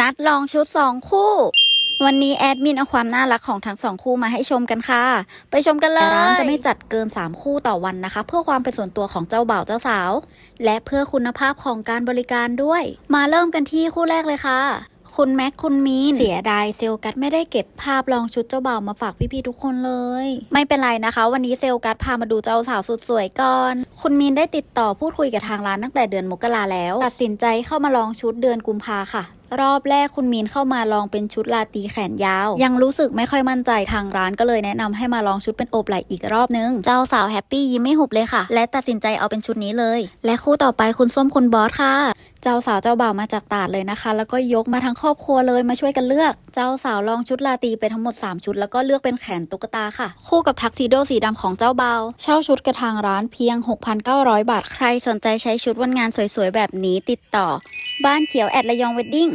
นัดลองชุดสองคู่ วันนี้แอดมินเอาความน่ารักของทั้งสองคู่มาให้ชมกันค่ะ ไปชมกันเลยร้านจะไม่จัดเกิน 3 คู่ต่อวันนะคะ เพื่อความเป็นส่วนตัวของเจ้าบ่าวเจ้าสาว และเพื่อคุณภาพของการบริการด้วย มาเริ่มกันที่คู่แรกเลยค่ะ คุณแม็กคุณมีนเสียดายเซลลกัดไม่ได้เก็บภาพลองชุดเจ้าบ่าวมาฝากพี่ๆทุกคนเลย ไม่เป็นไรนะคะ วันนี้เซลลกัดพามาดูเจ้าสาวสุดสวยก่อน คุณมีนได้ติดต่อพูดคุยกับทางร้านตั้งแต่เดือนมกราแล้ว ตัดสินใจเข้ามาลองชุดเดือนกุมภาค่ะรอบแรกคุณมีนเข้ามาลองเป็นชุดลาตรีแขนยาว ยังรู้สึกไม่ค่อยมั่นใจทางร้านก็เลยแนะนำให้มาลองชุดเป็นโอบไหล่อีกรอบนึง เจ้าสาวแฮปปี้ยิ้มไม่หุบเลยค่ะ และตัดสินใจเอาเป็นชุดนี้เลย และคู่ต่อไปคุณส้มคุณบอสค่ะ เจ้าสาวเจ้าบ่าวมาจากตาดเลยนะคะ แล้วก็ยกมาทั้งครอบครัวเลยมาช่วยกันเลือก เจ้าสาวลองชุดลาตีไปทั้งหมด 3 ชุด แล้วก็เลือกเป็นแขนตุ๊กตาค่ะ คู่กับทักซิโดสีดำของเจ้าบ่าวเช่าชุดกระทางร้านเพียง 6,900 บาท ใครสนใจใช้ชุดวันงานสวยๆ แบบนี้ติดต่อ บ้านเขียวแอดระยองเวดดิ้ง